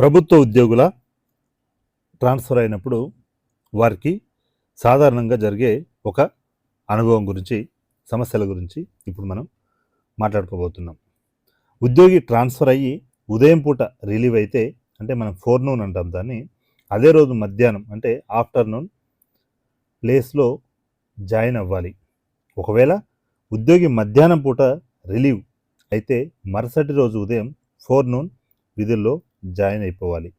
ప్రభుత్వ ఉద్యోగుల ట్రాన్స్ఫర్ అయినప్పుడు వారికి సాధారణంగా జరిగే ఒక అనుభవం గురించి సమస్యల గురించి ఇప్పుడు మనం మాట్లాడుకోబోతున్నాం. ఉద్యోగి ట్రాన్స్ఫర్ అయ్యి ఉదయం పూట రిలీవ్ అయితే అంటే మనం ఫోర్నూన్ అంటాం దాన్ని అదే రోజు మధ్యాహ్నం అంటే ఆఫ్టర్నూన్ ప్లేస్లో జాయిన్ అవ్వాలి. ఒకవేళ ఉద్యోగి మధ్యాహ్నం పూట రిలీవ్ అయితే మరుసటి రోజు ఉదయం ఫోర్నూన్ విధుల్లో జాయిన్ అయిపోవాలి.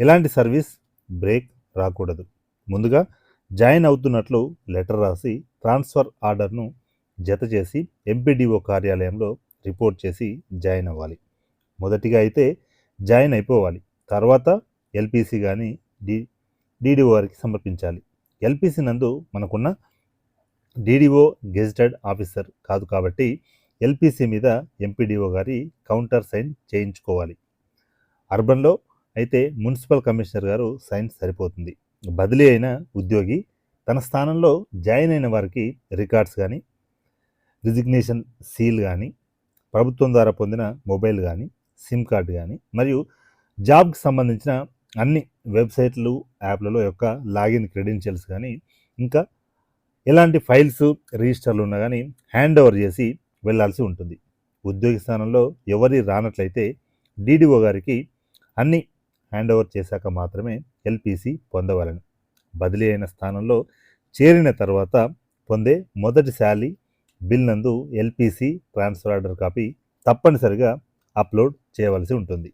ఎలాంటి సర్వీస్ బ్రేక్ రాకూడదు. ముందుగా జాయిన్ అవుతున్నట్లు లెటర్ రాసి ట్రాన్స్ఫర్ ఆర్డర్ను జత చేసి ఎంపీడీఓ కార్యాలయంలో రిపోర్ట్ చేసి జాయిన్ అవ్వాలి. మొదటిగా అయితే జాయిన్ అయిపోవాలి. తర్వాత ఎల్పిసి కానీ డి డీడీఓ వారికి సమర్పించాలి. ఎల్పిసి నందు మనకున్న డీడీఓ గెజిటెడ్ ఆఫీసర్ కాదు కాబట్టి ఎల్పిసి మీద ఎంపీడీఓ గారి కౌంటర్ సైన్ చేయించుకోవాలి. అర్బన్లో అయితే మున్సిపల్ కమిషనర్ గారు సైన్ సరిపోతుంది. బదిలీ అయిన ఉద్యోగి తన స్థానంలో జాయిన్ అయిన వారికి రికార్డ్స్ కానీ రిజిగ్నేషన్ సీల్ కానీ ప్రభుత్వం ద్వారా పొందిన మొబైల్ కానీ సిమ్ కార్డు కానీ మరియు జాబ్కి సంబంధించిన అన్ని వెబ్సైట్లు యాప్లలో యొక్క లాగిన్ క్రెడెన్షియల్స్ కానీ ఇంకా ఎలాంటి ఫైల్స్ రిజిస్టర్లు ఉన్నా కానీ హ్యాండ్ ఓవర్ చేసి వెళ్ళాల్సి ఉంటుంది. ఉద్యోగి స్థానంలో ఎవరి రానట్లయితే డీడీఓ గారికి అన్నీ హ్యాండ్ ఓవర్ చేశాక మాత్రమే ఎల్పిసి పొందవలను. బదిలీ అయిన స్థానంలో చేరిన తర్వాత పొందే మొదటి శాలీ బిల్ నందు ఎల్పిసి ట్రాన్స్ఫర్ ఆర్డర్ కాపీ తప్పనిసరిగా అప్లోడ్ చేయవలసి ఉంటుంది.